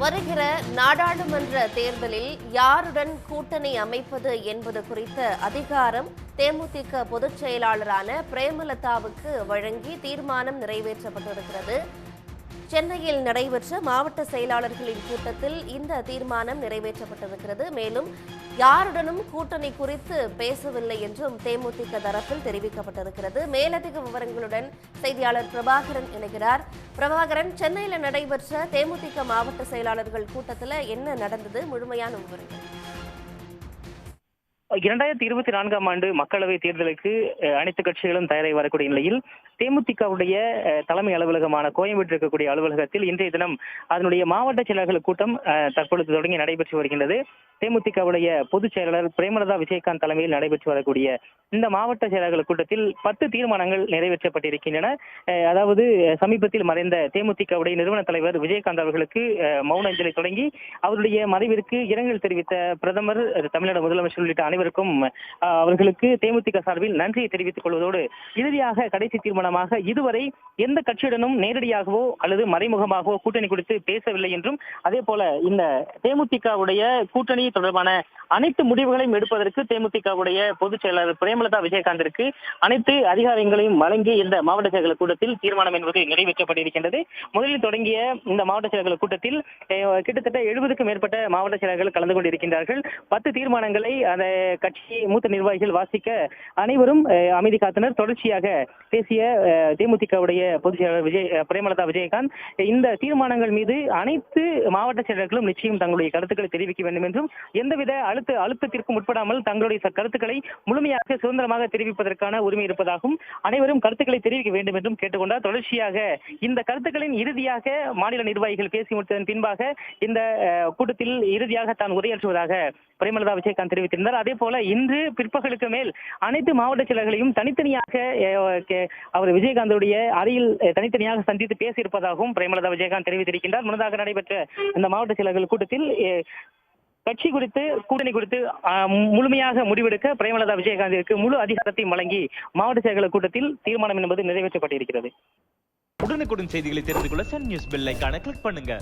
வருகிற நாடாளுமன்ற தேர்தலில் யாருடன் கூட்டணி அமைப்பது என்பது குறித்த அதிகாரம் தேமுதிக பொதுச் செயலாளரான பிரேமலதாவுக்கு வழங்கி தீர்மானம் நிறைவேற்றப்பட்டிருக்கிறது. சென்னையில் நடைபெற்ற மாவட்ட செயலாளர்களின் கூட்டத்தில் இந்த தீர்மானம் நிறைவேற்றப்பட்டிருக்கிறது. மேலும் யாருடனும் கூட்டணி குறித்து பேசவில்லை என்றும் தேமுதிக தரப்பில் தெரிவிக்கப்பட்டிருக்கிறது. மேலதிக விவரங்களுடன் செய்தியாளர் பிரபாகரன் இணைகிறார். பிரபாகரன் சென்னையில் நடைபெற்ற தேமுதிக மாவட்ட செயலாளர்கள் கூட்டத்தில் என்ன நடந்தது? முழுமையான விவரங்கள். இரண்டாயிரத்தி இருபத்தி நான்காம் ஆண்டு மக்களவை தேர்தலுக்கு அஹ், அனைத்து கட்சிகளும் தயாராகி வரக்கூடிய நிலையில் தேமுதிகவுடைய தலைமை அலுவலகமான கோயம்பேட்டில் இருக்கக்கூடிய அலுவலகத்தில் இன்றைய தினம் அதனுடைய மாவட்ட செயலாளர்கள் கூட்டம் தற்பொழுது தொடங்கி நடைபெற்று வருகின்றது. தேமுதிகவுடைய பொதுச் செயலாளர் பிரேமலதா விஜயகாந்த் தலைமையில் நடைபெற்று வரக்கூடிய இந்த மாவட்ட செயலாளர்கள் கூட்டத்தில் பத்து தீர்மானங்கள் நிறைவேற்றப்பட்டிருக்கின்றன. அதாவது சமீபத்தில் மறைந்த தேமுதிகவுடைய நிறுவன தலைவர் விஜயகாந்த் அவர்களுக்கு அஹ், மௌன அஞ்சலி தொடங்கி அவருடைய மறைவிற்கு இரங்கல் தெரிவித்த பிரதமர் தமிழ்நாடு முதலமைச்சர் உள்ளிட்ட அனைவருக்கும் அவர்களுக்கு தேமுதிக சார்பில் நன்றியை தெரிவித்துக் கொள்வதோடு இறுதியாக கடைசி தீர்மானம் காரணமாக இதுவரை எந்த கட்சியுடனும் நேரடியாகவோ அல்லது மறைமுகமாகவோ கூட்டணி குறித்து பேசவில்லை என்றும் அதே போல இந்த தேமுதிகவுடைய கூட்டணி தொடர்பான அனைத்து முடிவுகளையும் எடுப்பதற்கு தேமுதிகவுடைய பொதுச் செயலாளர் பிரேமலதா விஜயகாந்திற்கு அனைத்து அதிகாரங்களையும் வழங்கி இந்த மாவட்ட செயலர் கூட்டத்தில் தீர்மானம் என்பது நிறைவேற்றப்பட்டிருக்கின்றது. முதலில் தொடங்கிய இந்த மாவட்ட செயலர்கள் கூட்டத்தில் கிட்டத்தட்ட எழுபதுக்கும் மேற்பட்ட மாவட்ட செயலர்கள் கலந்து கொண்டிருக்கின்றார்கள். பத்து தீர்மானங்களை அந்த கட்சி மூத்த நிர்வாகிகள் வாசிக்க அனைவரும் அமைதி காத்தனர். தொடர்ச்சியாக பேசிய தேமுதிகவுடைய பொதுச் செயலாளர் விஜய் பிரேமலதா விஜயகாந்த் இந்த தீர்மானங்கள் மீது அனைத்து மாவட்ட செயலர்களும் நிச்சயம் தங்களுடைய கருத்துக்களை தெரிவிக்க வேண்டும் என்றும் எந்தவித அழு அழுத்த அழுத்தத்திற்கும் உட்படாமல் தங்களுடைய ச- கருத்துக்களை முழுமையாக சுதந்திரமாக தெரிவிப்பதற்கான உரிமை இருப்பதாகவும் அனைவரும் கருத்துக்களை தெரிவிக்க வேண்டும் என்றும் கேட்டுக்கொண்டார். தொடர்ச்சியாக இந்த கருத்துக்களின் இறுதியாக மாநில நிர்வாகிகள் பேசி முடித்ததன் பின்பாக இந்த கூட்டத்தில் இறுதியாக தான் உரையாற்றுவதாக பிரேமலதா விஜயகாந்த் தெரிவித்திருந்தார். அதே போல இன்று பிற்பகலுக்கு மேல் அனைத்து மாவட்ட செயலர்களையும் தனித்தனியாக அவர் விஜயகாந்தோடைய அறையில் தனித்தனியாக சந்தித்து பேசியிருப்பதாகவும் பிரேமலதா விஜயகாந்த் தெரிவித்திருக்கின்றார். முன்னதாக நடைபெற்ற இந்த மாவட்ட செயலர்கள் கூட்டத்தில் கட்சி குறித்து கூட்டணி குறித்து முழுமையாக முடிவெடுக்க பிரேமலதா விஜயகாந்திற்கு முழு அதிகாரத்தையும் வழங்கி மாவட்ட செயலர்கள் கூட்டத்தில் தீர்மானம் என்பது நிறைவேற்றப்பட்டிருக்கிறது. உடனுக்குடன் செய்திகளை தெரிந்து கொள்ள சன் நியூஸ் பெல் ஐக்கான கிளிக் பண்ணுங்க.